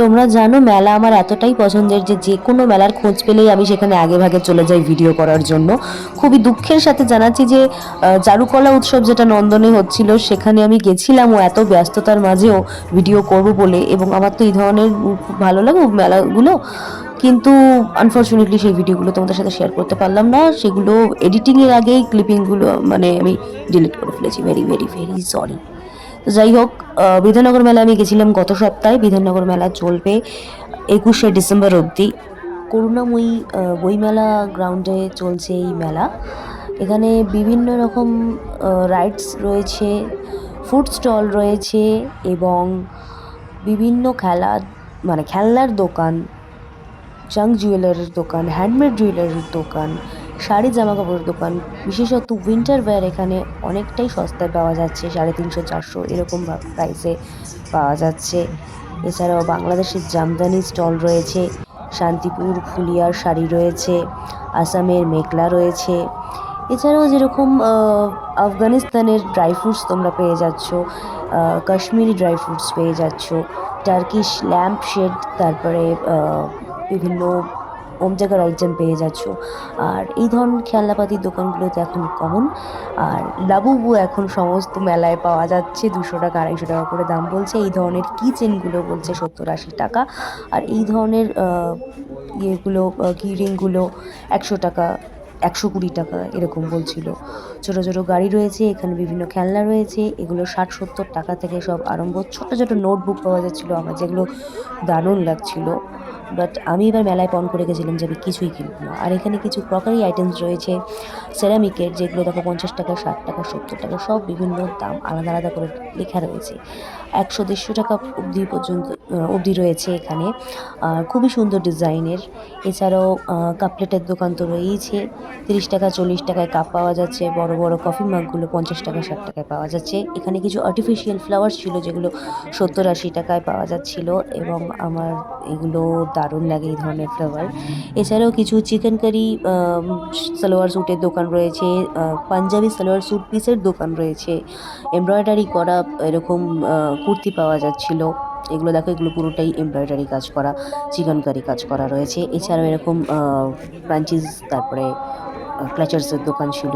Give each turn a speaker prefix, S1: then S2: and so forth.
S1: তোমরা জানো মেলা আমার এতটাই পছন্দের যে যে কোনো মেলার খোঁজ পেলেই আমি সেখানে আগে ভাগে চলে যাই ভিডিও করার জন্য। খুবই দুঃখের সাথে জানাচ্ছি যে চারুকলা উৎসব যেটা নন্দনে হচ্ছিল, সেখানে আমি গেছিলাম ও এত ব্যস্ততার মাঝেও ভিডিও করব বলে এবং আমার তো এই ধরনের ভালো লাগে মেলাগুলো। কিন্তু আনফর্চুনেটলি সেই ভিডিওগুলো তোমাদের সাথে শেয়ার করতে পারলাম না। সেগুলো এডিটিংয়ের আগেই ক্লিপিংগুলো মানে আমি ডিলিট করে ফেলেছি। ভেরি ভেরি ভেরি সরি যাই হোক বিধাননগর মেলা আমি গেছিলাম গত সপ্তাহে। বিধাননগর মেলা চলবে একুশে ডিসেম্বর অবধি। করুণাময়ী বইমেলা গ্রাউন্ডে চলছে এই মেলা। এখানে বিভিন্ন রকম রাইডস রয়েছে ফুড স্টল রয়েছে এবং বিভিন্ন খেলা মানে খেলনার দোকান জাঙ্ক জুয়েলারির দোকান হ্যান্ডমেড জুয়েলারির দোকান শাড়ি জামা কাপড়ের দোকান। বিশেষত উইন্টার ওয়্যার এখানে অনেকটাই সস্তায় পাওয়া যাচ্ছে, সাড়ে তিনশো, চারশো এরকম প্রাইসে পাওয়া যাচ্ছে। এছাড়াও বাংলাদেশের জামদানি স্টল রয়েছে, শান্তিপুর ফুলিয়ার শাড়ি রয়েছে, আসামের মেঘলা রয়েছে। এছাড়াও যেরকম আফগানিস্তানের ড্রাই ফ্রুটস তোমরা পেয়ে যাচ্ছ কাশ্মীরি ড্রাই ফ্রুটস পেয়ে যাচ্ছ টার্কিশ ল্যাম্প শেড তারপরে বিভিন্ন হোম জায়গার আইটেম পেয়ে যাচ্ছ। আর এই ধরনের খেলনাপাতির দোকানগুলোতে এখন কমন। আর লাবুবু এখন সমস্ত মেলায় পাওয়া যাচ্ছে, দুশো টাকা, আড়াইশো টাকা করে দাম বলছে। এই ধরনের কিচেনগুলো বলছে সত্তর আশি টাকা। আর এই ধরনের ইয়েগুলো কি রিংগুলো একশো টাকা একশো কুড়ি টাকা এরকম বলছিল। ছোটো ছোটো গাড়ি রয়েছে, এখানে বিভিন্ন খেলনা রয়েছে, এগুলো ষাট সত্তর টাকা থেকে সব আরম্ভ। ছোটো ছোটো নোটবুক পাওয়া যাচ্ছিল আমার, যেগুলো দারুণ লাগছিল। বাট আমি এবার মেলায় পণ করে গেছিলাম যে আমি কিছুই কিনবো না। আর এখানে কিছু ক্রকারি আইটেমস রয়েছে সেরামিকের যেগুলো দেখো পঞ্চাশ টাকা, ষাট টাকা, সত্তর টাকা, সব বিভিন্ন দাম আলাদা আলাদা করে লেখা রয়েছে। একশো দেড়শো টাকা অবধি পর্যন্ত অবধি রয়েছে এখানে। খুবই সুন্দর ডিজাইনের এছাড়াও কাপলেটের দোকান তো রয়েইছে। তিরিশ টাকা, চল্লিশ টাকায় কাপ পাওয়া যাচ্ছে, বড় বড় কফি মাগগুলো পঞ্চাশ টাকা, ষাট টাকায় পাওয়া যাচ্ছে। এখানে কিছু আর্টিফিশিয়াল ফ্লাওয়ার্স ছিল যেগুলো সত্তর, আশি টাকায় পাওয়া যাচ্ছিল এবং আমার এগুলো দারুণ লাগে এই ধরনের ফ্লাওয়ার এছাড়াও কিছু চিকেন কারি সালোয়ার স্যুটের দোকান রয়েছে পাঞ্জাবি সালোয়ার স্যুট পিসের দোকান রয়েছে। এমব্রয়ডারি করা এরকম কুর্তি পাওয়া যাচ্ছিল। এগুলো দেখো, এগুলো পুরোটাই এমব্রয়ডারি কাজ করা চিকেন কারি কাজ করা রয়েছে। এছাড়াও এরকম পাঞ্চিস তারপরে ক্লাচার্সের দোকান ছিল।